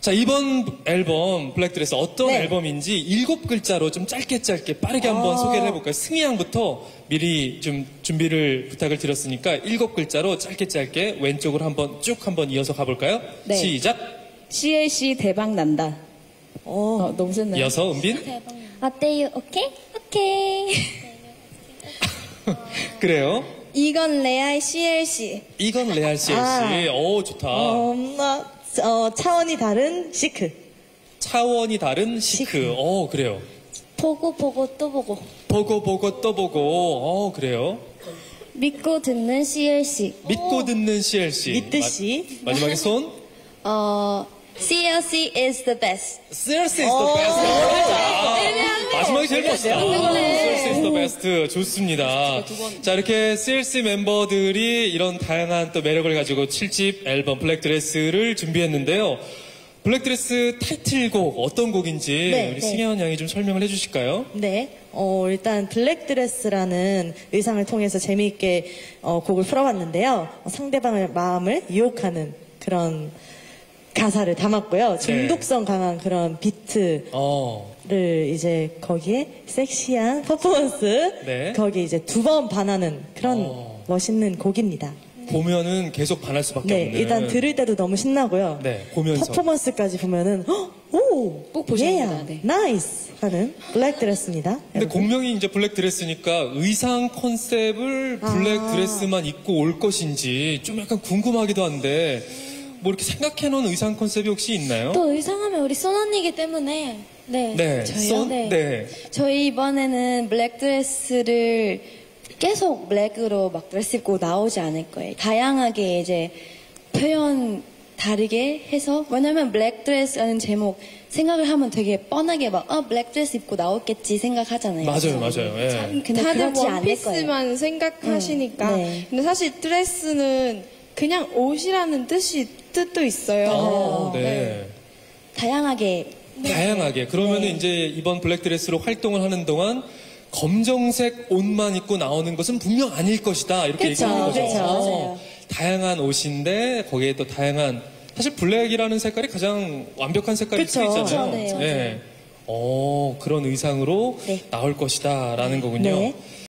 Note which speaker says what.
Speaker 1: 자, 이번 앨범 블랙드레스 어떤
Speaker 2: 네.
Speaker 1: 앨범인지 일곱 글자로 좀 짧게 짧게 빠르게 한번
Speaker 2: 아.
Speaker 1: 소개를 해볼까요? 승희 양부터 미리 좀 준비를 부탁을 드렸으니까 일곱 글자로 짧게 짧게 왼쪽으로 한번 쭉 한번 이어서 가볼까요?
Speaker 2: 네.
Speaker 1: 시작.
Speaker 3: CLC 대박 난다. 어, 너무 센나요?
Speaker 1: 이어서 은빈.
Speaker 4: 어때요? 오케이? 오케이.
Speaker 1: 그래요.
Speaker 4: 이건 레알 CLC.
Speaker 1: 이건 레알 CLC.
Speaker 2: 아.
Speaker 1: 오, 좋다.
Speaker 2: 어, 나, 어, 차원이 다른 시크.
Speaker 1: 차원이 다른 시크. 오, 그래요.
Speaker 4: 보고 보고 또 보고.
Speaker 1: 보고 보고 또 보고. 어, 그래요.
Speaker 4: 믿고 듣는 CLC.
Speaker 1: 믿고 듣는 CLC.
Speaker 2: 믿듯이.
Speaker 1: 마, 지막에 손.
Speaker 4: 어, CLC is the best.
Speaker 1: CLC is the best. 아, 마지막이 제일 멋있다. CLC is the best. 좋습니다. 자, 이렇게 CLC 멤버들이 이런 다양한 또 매력을 가지고 7집 앨범 블랙드레스를 준비했는데요. 블랙드레스 타이틀곡 어떤 곡인지
Speaker 2: 네,
Speaker 1: 우리
Speaker 2: 네.
Speaker 1: 승혜원 양이 좀 설명을 해주실까요?
Speaker 2: 네, 어, 일단 블랙드레스라는 의상을 통해서 재미있게 어, 곡을 풀어봤는데요. 어, 상대방의 마음을 유혹하는 그런 가사를 담았고요. 중독성 강한 그런 비트를
Speaker 1: 어,
Speaker 2: 이제 거기에 섹시한 퍼포먼스
Speaker 1: 네.
Speaker 2: 거기에 이제 두 번 반하는 그런
Speaker 1: 어.
Speaker 2: 멋있는 곡입니다.
Speaker 1: 보면은 계속 반할 수밖에
Speaker 2: 네,
Speaker 1: 없는.
Speaker 2: 일단 들을 때도 너무 신나고요.
Speaker 1: 네, 보면서.
Speaker 2: 퍼포먼스까지 보면은 헉, 오,
Speaker 3: 꼭 보셔야
Speaker 2: yeah,
Speaker 3: 됩니다. 네.
Speaker 2: 나이스 하는 블랙 드레스입니다.
Speaker 1: 근데 공명이 이제 블랙 드레스니까 의상 컨셉을
Speaker 2: 아.
Speaker 1: 블랙드레스만 입고 올 것인지 좀 약간 궁금하기도 한데 뭐 이렇게 생각해 놓은 의상 컨셉이 혹시 있나요?
Speaker 4: 또 의상하면 우리 쏜 언니이기 때문에. 네.
Speaker 1: 네,
Speaker 4: 저희요?
Speaker 1: 쏜?
Speaker 4: 네.
Speaker 1: 네.
Speaker 4: 저희 이번에는 블랙 드레스를 계속 블랙으로 막 드레스 입고 나오지 않을 거예요. 다양하게 이제 표현 다르게 해서 왜냐면 블랙 드레스라는 제목 생각을 하면 되게 뻔하게 막 아, 블랙 드레스 입고 나오겠지 생각하잖아요.
Speaker 1: 맞아요, 맞아요. 예.
Speaker 4: 근데
Speaker 5: 다들
Speaker 4: 그렇지 않을 거예요.
Speaker 5: 원피스만 생각하시니까.
Speaker 4: 음, 네.
Speaker 5: 근데 사실 드레스는 그냥 옷이라는 뜻이 뜻도 있어요.
Speaker 1: 어, 네.
Speaker 4: 다양하게
Speaker 1: 다양하게. 그러면은
Speaker 4: 네.
Speaker 1: 이제 이번 블랙드레스로 활동을 하는 동안 검정색 옷만 입고 나오는 것은 분명 아닐 것이다. 이렇게
Speaker 4: 그쵸,
Speaker 1: 얘기하는 거죠.
Speaker 4: 그쵸, 맞아요.
Speaker 1: 다양한 옷인데 거기에 또 다양한 사실 블랙이라는 색깔이 가장 완벽한 색깔일 수. 있잖아요.
Speaker 4: 네, 맞아요.
Speaker 1: 어, 그런 의상으로
Speaker 4: 네.
Speaker 1: 나올 것이다라는 거군요.
Speaker 2: 네.